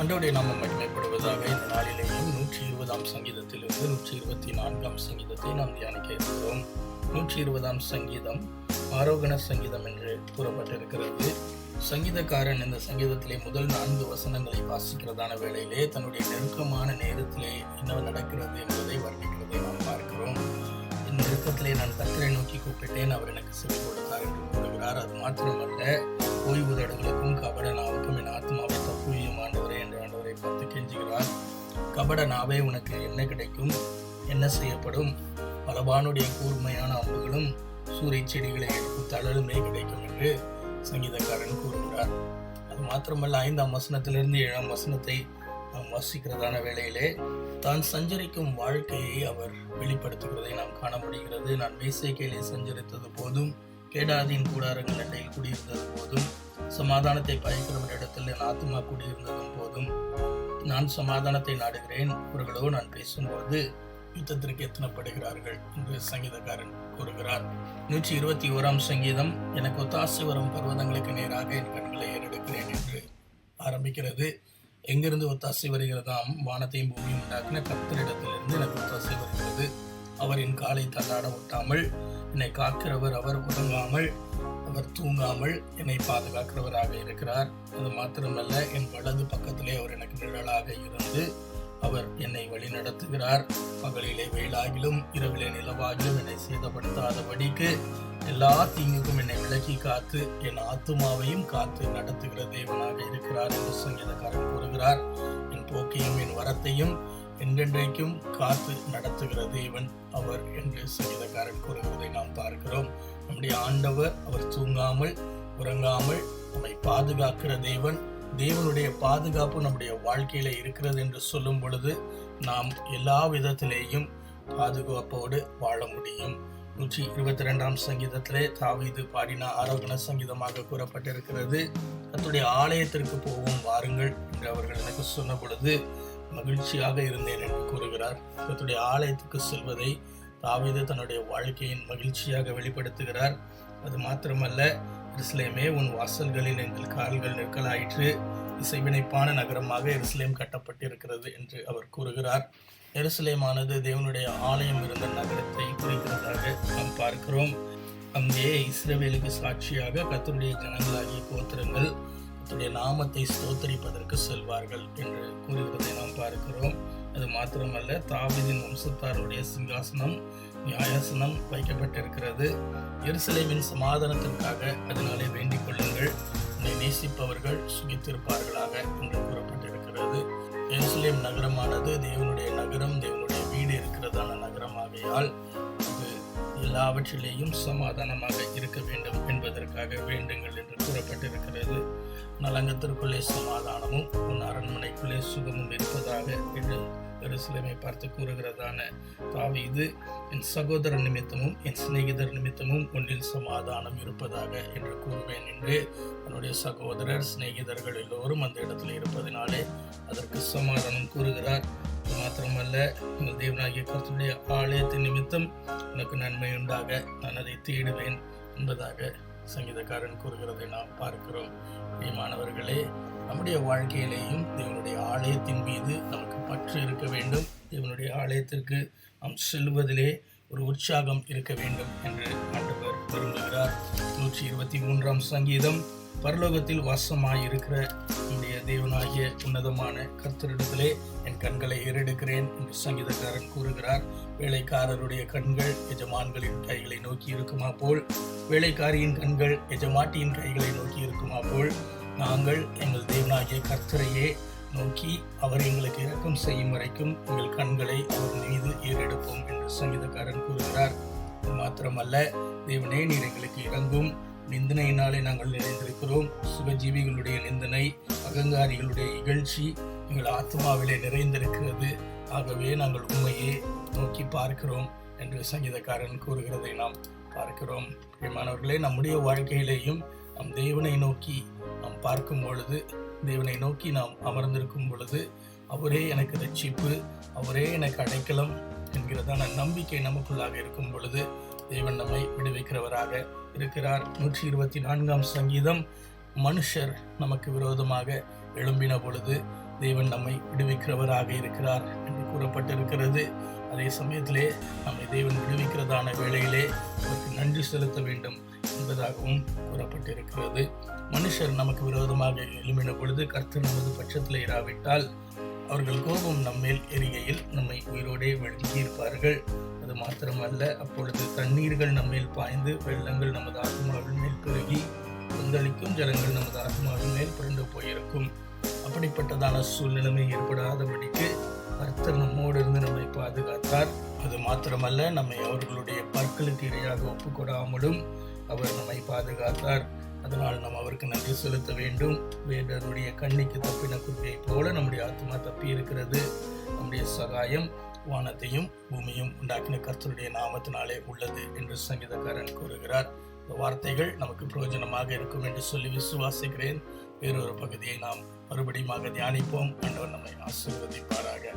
அண்டோடைய நாமம் மகிமைப்படுவதாக இந்த நாளிலேயும் நூற்றி இருபதாம் சங்கீதத்திலிருந்து நூற்றி இருபத்தி நான்காம் சங்கீதத்தை நாம் தியானிக்க இருக்கிறோம். நூற்றி இருபதாம் சங்கீதம் ஆரோகண சங்கீதம் என்று கூறப்பட்டிருக்கிறது. சங்கீதக்காரன் இந்த சங்கீதத்திலே முதல் நான்கு வசனங்களை வாசிக்கிறதான வேளையிலே தன்னுடைய நெருக்கமான நேரத்திலே என்ன நடக்கிறது என்பதை வர்ணிக்கிறதை நாம் பார்க்கிறோம். இந்த நெருக்கத்திலே நான் கத்தரை நோக்கி கூப்பிட்டேன். அவர் எனக்கு செவி கொடுத்தார் என்று கூறுகிறார். அது மாத்திரமல்ல ஓய்வு தடங்களுக்கும் கபட நாவுக்கும் என் ஆத்மாவை தப்புவியும் ஆண்டவரே என்று பார்த்து கெஞ்சுகிறார். கபட நாவே உனக்கு என்ன கிடைக்கும்? என்ன செய்யப்படும்? பலபானுடைய கூர்மையான அம்புகளும் சூரிய செடிகளை எடுத்து தளருமே கிடைக்கும் என்று சங்கீதக்காரன் கூறுகிறார். அது மாத்திரமல்ல ஐந்தாம் வசனத்திலிருந்து ஏழாம் வசனத்தை நாம் வாசிக்கிறதான வேளையிலே தான் சஞ்சரிக்கும் வாழ்க்கையை அவர் வெளிப்படுத்துகிறதை நாம் காண முடிகிறது. நான் மேசைக்கையிலே சஞ்சரித்தது போதும் கேடாதியின் கூடாரங்கள் அண்டையில் குடியிருந்தது போதும் சமாதானத்தை பயக்கிறவர் இடத்தில் என் ஆத்மா கூடியிருந்ததும் போதும். நான் சமாதானத்தை நாடுகிறேன். அவர்களோ நான் பேசும்போது யுத்தத்திற்கு எத்தனப்படுகிறார்கள் என்று சங்கீதக்காரன் கூறுகிறார். நூற்றி இருபத்தி ஓராம் சங்கீதம் எனக்கு ஒத்தாசை வரும் பர்வதங்களுக்கு நேராக என் கண்களை ஏறெடுக்கிறேன் என்று ஆரம்பிக்கிறது. எங்கிருந்து ஒத்தாசை வருகிறதாம் வானத்தையும் பூமியும் உண்டாக்கின கர்த்தரிடத்திலிருந்து எனக்கு ஒத்தாசை வருகிறது. அவர் என் காலை தள்ளாட ஒட்டாமல் என்னை காக்கிறவர் அவர் உறங்காமல் அவர் தூங்காமல் என்னை பாதுகாக்கிறவராக இருக்கிறார். அது மாத்திரமல்ல என் வலது பக்கத்திலே அவர் எனக்கு நிழலாக இருந்து அவர் என்னை வழி நடத்துகிறார் பகலிலே வெயிலாகிலும் இரவிலே நிலவாகிலும் என்னை சேதப்படுத்தாதபடிக்கு எல்லா தீங்குக்கும் என்னை விலக்கி காத்து என் ஆத்துமாவையும் காத்து நடத்துகிற தேவனாக இருக்கிறார் என்று சங்கீதக்காரன் கூறுகிறார். என் போக்கையும் என் வரத்தையும் என்றென்றைக்கும் காத்து நடத்துகிற தேவன் அவர் என்று சங்கீதக்காரன் கூறுகிறதை நாம் பார்க்கிறோம். நம்முடைய ஆண்டவர் அவர் தூங்காமல் உறங்காமல் நம்மை பாதுகாக்கிற தேவன் தேவனுடைய பாதுகாப்பு நம்முடைய வாழ்க்கையில இருக்கிறது என்று சொல்லும் பொழுது நாம் எல்லா விதத்திலேயும் பாதுகாப்போடு வாழ முடியும். நூற்றி இருபத்தி ரெண்டாம் சங்கீதத்திலே தாவீது பாடின ஆரோகண சங்கீதமாக கூறப்பட்டிருக்கிறது. தன்னுடைய ஆலயத்திற்கு போவோம் வாருங்கள் என்று அவர்கள் எனக்கு சொன்ன பொழுது மகிழ்ச்சியாக இருந்தேன் என்று கூறுகிறார். கர்த்தருடைய ஆலயத்துக்கு செல்வதை தாவீது தன்னுடைய வாழ்க்கையின் மகிழ்ச்சியாக வெளிப்படுத்துகிறார். அது மாத்திரமல்ல எருசலேமே உன் வாசல்களில் எங்கள் கால்கள் நிற்கலாயிற்று இசைவினைப்பான நகரமாக எருசலேம் கட்டப்பட்டிருக்கிறது என்று அவர் கூறுகிறார். எருசலேமானது தேவனுடைய ஆலயம் இருந்த நகரத்தை குறிக்கிறதாக நாம் பார்க்கிறோம். அங்கே இஸ்ரவேலுக்கு சாட்சியாக கத்தருடைய ஜனங்களாகிய கோத்திரங்கள் கர்த்தருடைய நாமத்தை ஸ்தோத்தரிப்பதற்கு செல்வார்கள் என்று கூறுகிறதை நாம் பார்க்கிறோம். அது மாத்திரமல்ல தாவீதின் வம்சத்தாருடைய சிங்காசனம் நியாயாசனம் வைக்கப்பட்டிருக்கிறது. எருசலேமின் சமாதானத்திற்காக அதனாலே வேண்டிக் கொள்ளுங்கள். உன்னை நேசிப்பவர்கள் சுகித்திருப்பார்களாக என்று கூறப்பட்டிருக்கிறது. எருசலேம் நகரமானது தேவனுடைய நகரம் தேவனுடைய வீடு இருக்கிறதான நகரமாகையால் எல்லாவற்றிலேயும் சமாதானமாக இருக்க வேண்டும் என்பதற்காக வேண்டுங்கள் என்று கூறப்பட்டிருக்கிறது. நலங்கத்திற்குள்ளே சமாதானமும் உன் அரண்மனைக்குள்ளே சுகமும் இருப்பதாக என்று எருசலேமை பார்த்து கூறுகிறதான தாவீது என் சகோதர நிமித்தமும் என் சிநேகிதர் நிமித்தமும் ஒன்றில் சமாதானம் இருப்பதாக என்று கூறுவேன் என்று தன்னுடைய சகோதரர் சிநேகிதர்கள் எல்லோரும் அந்த இடத்துல இருப்பதினாலே அதற்கு சமாதானம் கூறுகிறார். மாத்திரமல்ல உங்கள் தேவனாகிய கருத்துடைய ஆலயத்தின் நிமித்தம் உனக்கு நன்மை உண்டாக. நான் அதை தேடுவேன் என்பதாக சங்கீதக்காரன் கூறுகிறதை நாம் பார்க்கிறோம். பிரியமானவர்களே நம்முடைய வாழ்க்கையிலேயும் தேவனுடைய ஆலயத்தின் மீது நமக்கு பற்று இருக்க வேண்டும். தேவனுடைய ஆலயத்திற்கு நாம் செல்வதிலே ஒரு உற்சாகம் இருக்க வேண்டும் என்று ஆண்டவர் விரும்புகிறார். நூற்றி இருபத்தி மூன்றாம் சங்கீதம் பரலோகத்தில் வாசமாக இருக்கிற தேவனாகிய உன்னதமான கர்த்தரிடத்திலே என் கண்களை ஏறெடுக்கிறேன் என்று சங்கீதக்காரன் கூறுகிறார். வேலைக்காரருடைய கண்கள் எஜமான்களின் கைகளை நோக்கி இருக்குமா போல் வேலைக்காரியின் கண்கள் எஜமாட்டியின் கைகளை நோக்கி இருக்குமா போல் நாங்கள் எங்கள் தேவனாகிய கர்த்தரையே நோக்கி அவர் எங்களுக்கு இரக்கம் செய்யும் வரைக்கும் எங்கள் கண்களை அவர் மீது ஏறெடுப்போம் என்று சங்கீதக்காரன் கூறுகிறார். மாத்திரமல்ல தேவனே நீர் எங்களுக்கு இறங்கும் நிந்தனையினாலே நாங்கள் நிறைந்திருக்கிறோம். சுகஜீவிகளுடைய நிந்தனை அகங்காரிகளுடைய இகழ்ச்சி எங்கள் ஆத்மாவிலே நிறைந்திருக்கிறது. ஆகவே நாங்கள் உண்மையே நோக்கி பார்க்கிறோம் என்று சங்கீதக்காரன் கூறுகிறதை நாம் பார்க்கிறோம். பிரியமானவர்களே நம்முடைய வாழ்க்கையிலேயும் நம் தேவனை நோக்கி நாம் பார்க்கும் பொழுது தேவனை நோக்கி நாம் அமர்ந்திருக்கும் பொழுது அவரே எனக்கு ரட்சிப்பு அவரே எனக்கு அடைக்கலம் என்கிறதான நம்பிக்கை நமக்குள்ளாக இருக்கும் பொழுது தேவன் நம்மை விடுவிக்கிறவராக இருக்கிறார். நூற்றி இருபத்தி நான்காம் சங்கீதம் மனுஷர் நமக்கு விரோதமாக எழும்பின பொழுது தேவன் நம்மை விடுவிக்கிறவராக இருக்கிறார் என்று கூறப்பட்டிருக்கிறது. அதே சமயத்திலே நம்மை தேவன் விடுவிக்கிறதான வேளையிலே அவருக்கு நன்றி செலுத்த வேண்டும் என்பதாகவும் கூறப்பட்டிருக்கிறது. மனுஷர் நமக்கு விரோதமாக எழும்பின பொழுது கர்த்தர் நமது பட்சத்தில் இராவிட்டால் அவர்கள் கோபம் நம்மேல் எரிகையில் நம்மை உயிரோடே இருப்பார்கள் அது மாத்திரமல்ல அப்பொழுது தண்ணீர்கள் நம்மேல் பாய்ந்து வெள்ளங்கள் நமது ஆத்மாவின் மேல் பெருகி கொந்தளிக்கும் ஜலங்கள் நமது ஆத்மாவின் மேல் புரண்டு போயிருக்கும். அப்படிப்பட்டதான சூழ்நிலைமை ஏற்படாதபடிக்கு கர்த்தர் நம்மோடு இருந்து நம்மை பாதுகாத்தார். அது மாத்திரமல்ல நம்மை அவர்களுடைய பற்களுக்கு இரையாக ஒப்புக்கொடாமலும் அவர் நம்மை பாதுகாத்தார். அதனால் நாம் அவருக்கு நன்றி செலுத்த வேண்டும். வேண்டருடைய கண்ணிக்கு தப்பின குருவியை போல நம்முடைய ஆத்மா தப்பி இருக்கிறது நம்முடைய சகாயம் வானத்தையும் பூமியும் உண்டாக்கின கர்த்தருடைய நாமத்தினாலே உள்ளது என்று சங்கீதக்காரன் கூறுகிறார். இந்த வார்த்தைகள் நமக்கு பிரயோஜனமாக இருக்கும் என்று சொல்லி விசுவாசிக்கிறேன். வேறொரு பகுதியை நாம் மறுபடியும் தியானிப்போம். ஆண்டவர் நம்மை ஆசீர்வதிப்பாராக.